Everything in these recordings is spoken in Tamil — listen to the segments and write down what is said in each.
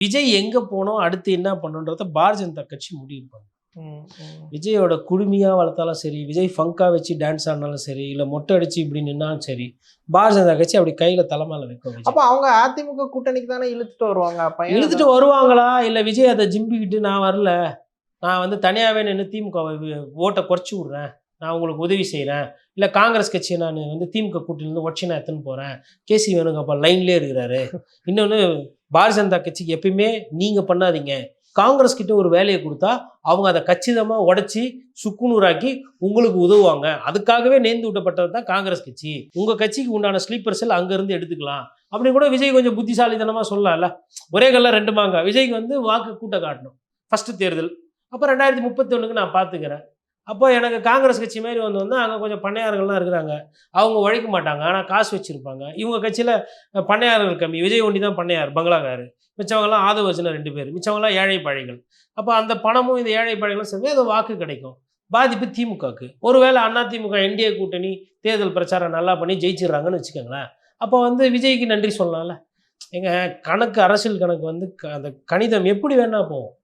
விஜய் எங்க போனோம் அடுத்து என்ன பண்ணணுன்றத பாரதிய ஜனதா கட்சி முடிவு பண்ணும். விஜயோட குடுமையாக வளர்த்தாலும் சரி விஜய் ஃபங்கா வச்சு டான்ஸ் ஆடினாலும் சரி இல்லை மொட்டை அடிச்சு இப்படி நின்னாலும் சரி பாரதிய ஜனதா கட்சி அப்படி கையில தலைமையில வைக்கும். அப்ப அவங்க அதிமுக கூட்டணிக்கு தானே இழுத்துட்டு வருவாங்க அப்ப இழுத்துட்டு வருவாங்களா? இல்லை விஜய் அதை ஜிம்பிக்கிட்டு நான் வரல நான் வந்து தனியாகவே நின்று திமுக ஓட்டை குறைச்சி விட்றேன் நான் உங்களுக்கு உதவி செய்கிறேன் இல்லை காங்கிரஸ் கட்சியை நான் வந்து திமுக கூட்டணியிலேருந்து உடச்சி நான் எடுத்துன்னு போகிறேன் கேசி வேணுங்கப்பா லைன்லேயே இருக்கிறாரு. இன்னொன்று பாரதிய ஜனதா கட்சிக்கு எப்பயுமே நீங்கள் பண்ணாதீங்க. காங்கிரஸ் கிட்ட ஒரு வேலையை கொடுத்தா அவங்க அதை கச்சிதமாக உடச்சி சுக்குநூறாக்கி உங்களுக்கு உதவுவாங்க. அதுக்காகவே நேர்ந்து விட்டப்பட்டது தான் காங்கிரஸ் கட்சி. உங்கள் கட்சிக்கு உண்டான ஸ்லீப்பர் செல் அங்கேருந்து எடுத்துக்கலாம். அப்படி கூட விஜய் கொஞ்சம் புத்திசாலித்தனமாக சொல்லலாம்ல. ஒரே கல்ல ரெண்டு மாங்க விஜய்க்கு வந்து வாக்கு கூட்ட காட்டணும். ஃபஸ்ட்டு தேர்தல். அப்போ ரெண்டாயிரத்தி முப்பத்தொன்னுக்கு நான் பார்த்துக்கிறேன் அப்போ எனக்கு காங்கிரஸ் கட்சி மாதிரி வந்து வந்தால் அங்கே கொஞ்சம் பண்ணையார்கள்லாம் இருக்கிறாங்க. அவங்க உழைக்க மாட்டாங்க. ஆனால் காசு வச்சுருப்பாங்க. இவங்க கட்சியில் பண்ணையார்கள் கம்மி. விஜய் ஒண்டி தான் பண்ணையார் பங்களாக்காரு. மிச்சவங்கலாம் ஆதவர்ஜன ரெண்டு பேர். மிச்சவங்கலாம் ஏழை பழைகள். அப்போ அந்த பணமும் இந்த ஏழை பழைகளும் சேர்ந்து அது வாக்கு கிடைக்கும். பாதிப்பு திமுகக்கு ஒருவேளை அண்ணா திமுக என்டிஏ கூட்டணி தேர்தல் பிரச்சாரம் நல்லா பண்ணி ஜெயிச்சிடுறாங்கன்னு வச்சுக்கோங்களேன். அப்போ வந்து விஜய்க்கு நன்றி சொல்லலாம்ல. எங்கள் கணக்கு அரசியல் கணக்கு வந்து க- அந்த கணிதம் எப்படி வேணால் போகும்.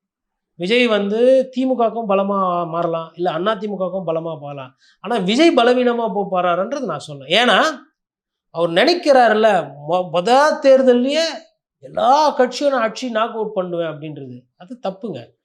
விஜய் வந்து திமுகவுக்கும் பலமாக மாறலாம் இல்லை அண்ணா திமுகவுக்கும் பலமாக போகலாம் ஆனால் விஜய் பலவீனமாக போக நான் சொன்னேன். ஏன்னா அவர் நினைக்கிறாருல்ல மொ மொத தேர்தல்லையே எல்லா கட்சியும் நான் ஆட்சி நாக் அவுட் பண்ணுவேன் அப்படின்றது. அது தப்புங்க.